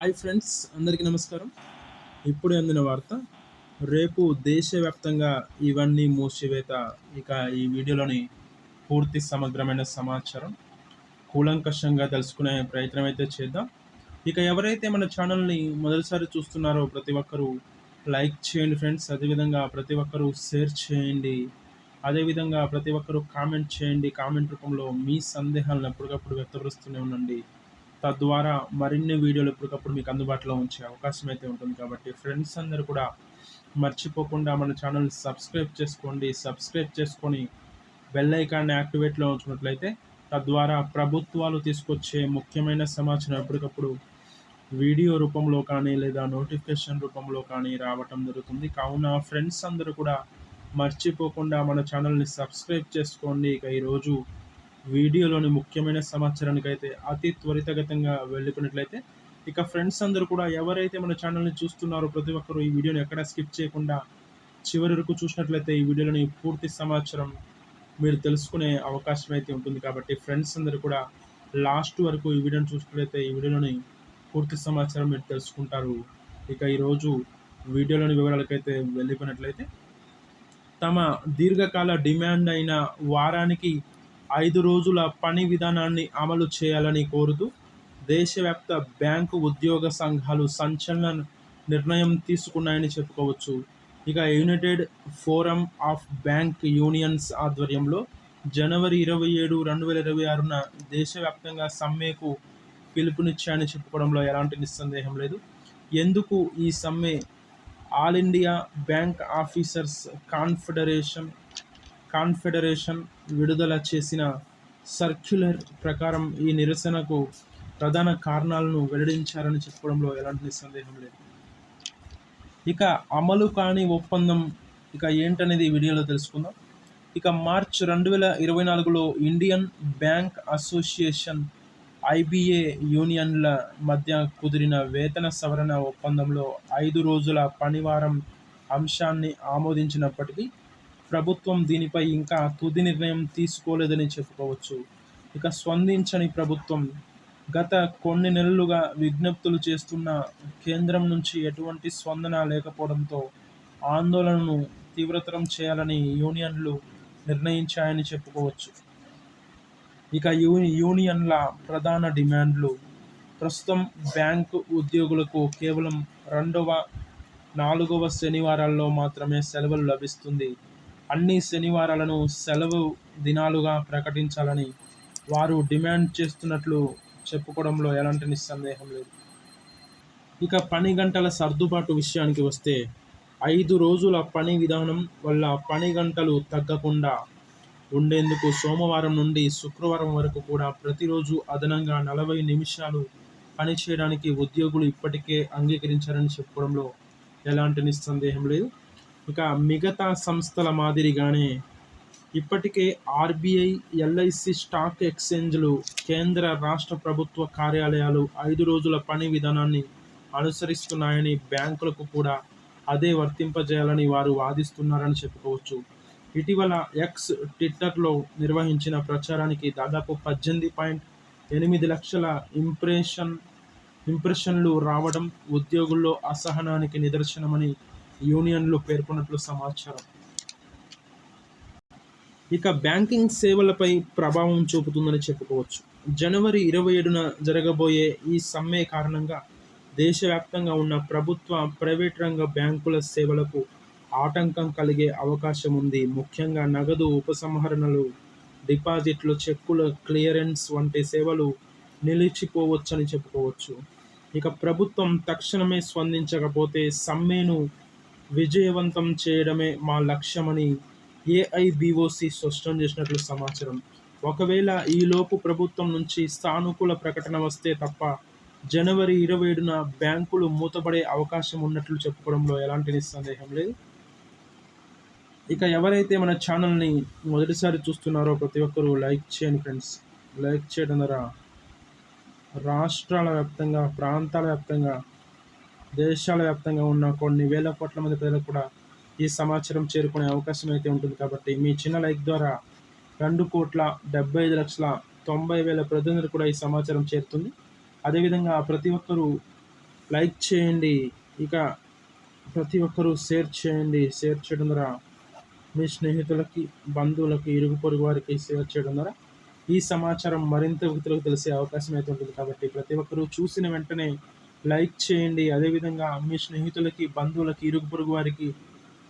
Hi friends అందరికీ నమస్కారం. ఇప్పుడు అందిన వార్త రేపు దేశవ్యాప్తంగా ఇవన్నీ మూసివేత ఇక ఈ వీడియోలోని పూర్తి సమగ్రమైన సమాచారం కూలంకషంగా తెలుసుకునే ప్రయత్నం అయితే చేద్దాం. ఇక ఎవరైతే మన ఛానల్ని మొదటిసారి చూస్తున్నారో ప్రతి ఒక్కరూ లైక్ చేయండి ఫ్రెండ్స్ అదేవిధంగా ప్రతి ఒక్కరూ షేర్ చేయండి. అదేవిధంగా ప్రతి ఒక్కరూ కామెంట్ చేయండి. కామెంట్ రూపంలో మీ సందేహాలను ఎప్పటికప్పుడు వ్యక్తపరుస్తూనే ఉండండి. తద్వారా మరిన్ని వీడియోలు ఎప్పటికప్పుడు మీకు అందుబాటులో ఉంచే అవకాశం అయితే ఉంటుంది కాబట్టి ఫ్రెండ్స్ అందరూ కూడా మర్చిపోకుండా మన ఛానల్ సబ్స్క్రైబ్ చేసుకోండి. సబ్స్క్రైబ్ చేసుకొని బెల్ ఐకాన్ని యాక్టివేట్లో ఉంచినట్లయితే తద్వారా ప్రభుత్వాలు తీసుకొచ్చే ముఖ్యమైన సమాచారం ఎప్పటికప్పుడు వీడియో రూపంలో కానీ లేదా నోటిఫికేషన్ రూపంలో కానీ రావటం జరుగుతుంది. కావున ఫ్రెండ్స్ అందరూ కూడా మర్చిపోకుండా మన ఛానల్ని సబ్స్క్రైబ్ చేసుకోండి. ఇక ఈరోజు వీడియోలోని ముఖ్యమైన సమాచారానికి అయితే అతి త్వరితగతంగా వెళ్ళిపోయినట్లయితే ఇక ఫ్రెండ్స్ అందరూ కూడా ఎవరైతే మన ఛానల్ని చూస్తున్నారో ప్రతి ఒక్కరూ ఈ వీడియోని ఎక్కడ స్కిప్ చేయకుండా చివరి వరకు చూసినట్లయితే ఈ వీడియోలోని పూర్తి సమాచారం మీరు తెలుసుకునే అవకాశం అయితే ఉంటుంది. కాబట్టి ఫ్రెండ్స్ అందరూ కూడా లాస్ట్ వరకు ఈ వీడియోని చూసినట్లయితే ఈ వీడియోలోని పూర్తి సమాచారం మీరు తెలుసుకుంటారు. ఇక ఈరోజు వీడియోలోని వివరాలకైతే వెళ్ళిపోయినట్లయితే తమ దీర్ఘకాల డిమాండ్ అయిన వారానికి ఐదు రోజుల పని విధానాన్ని అమలు చేయాలని కోరుతూ దేశవ్యాప్త బ్యాంకు ఉద్యోగ సంఘాలు సంచలన నిర్ణయం తీసుకున్నాయని చెప్పుకోవచ్చు. ఇక United Forum of Bank Unions ఆధ్వర్యంలో జనవరి ఇరవై ఏడు రెండు వేల ఇరవై ఆరున దేశవ్యాప్తంగా సమ్మెకు పిలుపునిచ్చాయని చెప్పుకోవడంలో ఎలాంటి నిస్సందేహం లేదు. ఎందుకు ఈ సమ్మె? All India Bank Officers Confederation Confederation విడుదల చేసిన సర్క్యులర్ ప్రకారం ఈ నిరసనకు ప్రధాన కారణాలను వెల్లడించారని చెప్పడంలో ఎలాంటి సందేహం లేదు. ఇక అమలు కాని ఒప్పందం ఇక ఏంటనేది వీడియోలో తెలుసుకుందాం. ఇక మార్చ్ రెండు వేల ఇరవై నాలుగులో ఇండియన్ బ్యాంక్ అసోసియేషన్ ఐబిఏ యూనియన్ల మధ్య కుదిరిన వేతన సవరణ ఒప్పందంలో ఐదు రోజుల పనివారం అంశాన్ని ఆమోదించినప్పటికీ ప్రభుత్వం దీనిపై ఇంకా తుది నిర్ణయం తీసుకోలేదని చెప్పుకోవచ్చు. ఇక స్పందించని ప్రభుత్వం గత కొన్ని నెలలుగా విజ్ఞప్తులు చేస్తున్న కేంద్రం నుంచి ఎటువంటి స్పందన లేకపోవడంతో ఆందోళనను తీవ్రతరం చేయాలని యూనియన్లు నిర్ణయించాయని చెప్పుకోవచ్చు. ఇక యూ యూనియన్ల ప్రధాన డిమాండ్లు. ప్రస్తుతం బ్యాంకు ఉద్యోగులకు కేవలం రెండవ నాలుగవ శనివారాల్లో మాత్రమే సెలవులు లభిస్తుంది. అన్ని శనివారాలను సెలవు దినాలుగా ప్రకటించాలని వారు డిమాండ్ చేస్తున్నట్లు చెప్పుకోవడంలో ఎలాంటి నిస్సందేహం లేదు. ఇక పని గంటల సర్దుబాటు విషయానికి వస్తే ఐదు రోజుల పని విధానం వల్ల పని గంటలు తగ్గకుండా ఉండేందుకు సోమవారం నుండి శుక్రవారం వరకు కూడా ప్రతిరోజు అదనంగా నలభై నిమిషాలు పని చేయడానికి ఉద్యోగులు ఇప్పటికే అంగీకరించారని చెప్పుకోవడంలో ఎలాంటి నిస్సందేహం లేదు. ఇక మిగతా సంస్థల మాదిరిగానే ఇప్పటికే ఆర్బీఐ ఎల్ఐసి స్టాక్ ఎక్స్చేంజ్లు కేంద్ర రాష్ట్ర ప్రభుత్వ కార్యాలయాలు ఐదు రోజుల పని విధానాన్ని అనుసరిస్తున్నాయని బ్యాంకులకు కూడా అదే వర్తింపజేయాలని వారు వాదిస్తున్నారని చెప్పుకోవచ్చు. ఇటీవల ఎక్స్ ట్విట్టర్లో నిర్వహించిన ప్రచారానికి దాదాపు పద్దెనిమిది పాయింట్ ఎనిమిది లక్షల ఇంప్రెషన్ ఇంప్రెషన్లు రావడం ఉద్యోగుల్లో అసహనానికి నిదర్శనమని యూనియన్లు పేర్కొన్నట్లు సమాచారం. ఇక బ్యాంకింగ్ సేవలపై ప్రభావం చూపుతుందని చెప్పుకోవచ్చు. జనవరి ఇరవై ఏడున జరగబోయే ఈ సమ్మె కారణంగా దేశవ్యాప్తంగా ఉన్న ప్రభుత్వ ప్రైవేట్ రంగ బ్యాంకుల సేవలకు ఆటంకం కలిగే అవకాశం ఉంది. ముఖ్యంగా నగదు ఉపసంహరణలు డిపాజిట్లు చెక్కుల క్లియరెన్స్ వంటి సేవలు నిలిచిపోవచ్చని చెప్పుకోవచ్చు. ఇక ప్రభుత్వం తక్షణమే స్పందించకపోతే సమ్మెను విజయవంతం చేయడమే మా లక్ష్యమని ఏఐబిఓసి స్పష్టం చేసినట్లు సమాచారం. ఒకవేళ ఈలోపు ప్రభుత్వం నుంచి సానుకూల ప్రకటన వస్తే తప్ప జనవరి ఇరవై ఏడున బ్యాంకులు మూతపడే అవకాశం ఉన్నట్లు చెప్పుకోవడంలో ఎలాంటి సందేహం లేదు. ఇక ఎవరైతే మన ఛానల్ని మొదటిసారి చూస్తున్నారో ప్రతి ఒక్కరూ లైక్ చేయండి ఫ్రెండ్స్. లైక్ చేయడం ద్వారా రాష్ట్రాల వ్యాప్తంగా ప్రాంతాల వ్యాప్తంగా దేశాల వ్యాప్తంగా ఉన్న కొన్ని వేల కోట్ల మంది ప్రజలకు కూడా ఈ సమాచారం చేరుకునే అవకాశం అయితే ఉంటుంది కాబట్టి మీ చిన్న లైక్ ద్వారా రెండు కోట్ల డెబ్బై ఐదు లక్షల తొంభై వేల ప్రతినిధులు కూడా ఈ సమాచారం చేరుతుంది. అదేవిధంగా ప్రతి ఒక్కరూ లైక్ చేయండి. ఇక ప్రతి ఒక్కరూ షేర్ చేయండి. షేర్ చేయడం ద్వారా మీ స్నేహితులకి బంధువులకి ఇరుగు పొరుగు వారికి షేర్ చేయడం ద్వారా ఈ సమాచారం మరింత వ్యక్తులకు తెలిసే అవకాశం అయితే ఉంటుంది కాబట్టి ప్రతి ఒక్కరూ చూసిన వెంటనే లైక్ చేయండి. అదేవిధంగా మీ స్నేహితులకి బంధువులకి ఇరుగు పొరుగు వారికి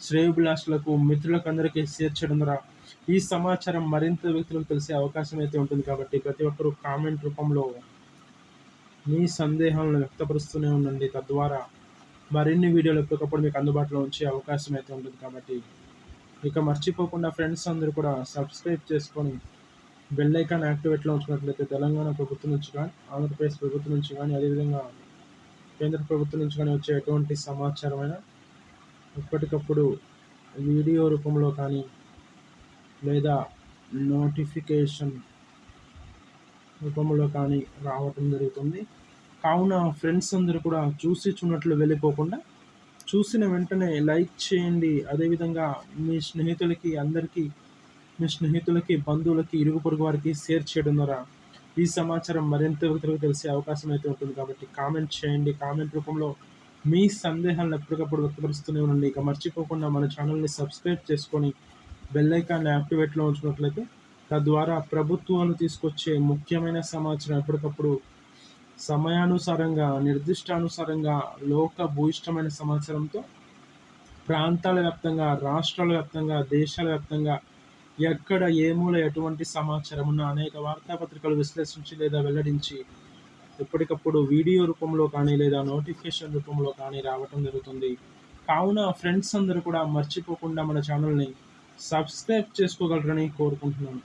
శ్రేయోభిలాషులకు మిత్రులకు అందరికీ షేర్ చేయడం ద్వారా ఈ సమాచారం మరింత వ్యక్తులకు తెలిసే అవకాశం అయితే ఉంటుంది. కాబట్టి ప్రతి ఒక్కరూ కామెంట్ రూపంలో మీ సందేహాలను వ్యక్తపరుస్తూనే ఉండండి. తద్వారా మరిన్ని వీడియోలు ఎప్పటికప్పుడు మీకు అందుబాటులో ఉంచే అవకాశం అయితే ఉంటుంది. కాబట్టి ఇక మర్చిపోకుండా ఫ్రెండ్స్ అందరూ కూడా సబ్స్క్రైబ్ చేసుకొని బెల్ ఐకాన్ యాక్టివేట్లో ఉంచినట్లయితే తెలంగాణ ప్రభుత్వం నుంచి కానీ ఆంధ్రప్రదేశ్ ప్రభుత్వం నుంచి కానీ అదేవిధంగా కేంద్ర ప్రభుత్వం నుంచి కానీ వచ్చే ఎటువంటి సమాచారమైన ఎప్పటికప్పుడు వీడియో రూపంలో కానీ లేదా నోటిఫికేషన్ రూపంలో కానీ రావటం జరుగుతుంది. కావున ఫ్రెండ్స్ అందరూ కూడా చూసి చూడట్లు వెళ్ళిపోకుండా చూసిన వెంటనే లైక్ చేయండి. అదేవిధంగా మీ స్నేహితులకి అందరికీ మీ స్నేహితులకి బంధువులకి ఇరుగు పొరుగు వారికి షేర్ చేయడం ద్వారా ఈ సమాచారం మరింత వ్యక్తులకు తెలిసే అవకాశం అయితే ఉంటుంది. కాబట్టి కామెంట్ చేయండి. కామెంట్ రూపంలో మీ సందేహాలను ఎప్పటికప్పుడు వ్యక్తపరుస్తూనే ఉండండి. ఇక మర్చిపోకుండా మన ఛానల్ని సబ్స్క్రైబ్ చేసుకొని బెల్ ఐకాన్ని యాక్టివేట్లో ఉంచినట్లయితే తద్వారా ప్రభుత్వాలు తీసుకొచ్చే ముఖ్యమైన సమాచారం ఎప్పటికప్పుడు సమయానుసారంగా నిర్దిష్టానుసారంగా లోక భూయిష్టమైన సమాచారంతో ప్రాంతాల వ్యాప్తంగా రాష్ట్రాల వ్యాప్తంగా దేశాల వ్యాప్తంగా ఎక్కడ ఏ మూల ఎటువంటి సమాచారం ఉన్న అనేక వార్తాపత్రికలు విశ్లేషించి లేదా వెల్లడించి ఎప్పటికప్పుడు వీడియో రూపంలో కానీ లేదా నోటిఫికేషన్ రూపంలో కానీ రావటం జరుగుతుంది. కావున ఫ్రెండ్స్ అందరూ కూడా మర్చిపోకుండా మన ఛానల్ని సబ్స్క్రైబ్ చేసుకోగలరని కోరుకుంటున్నాను.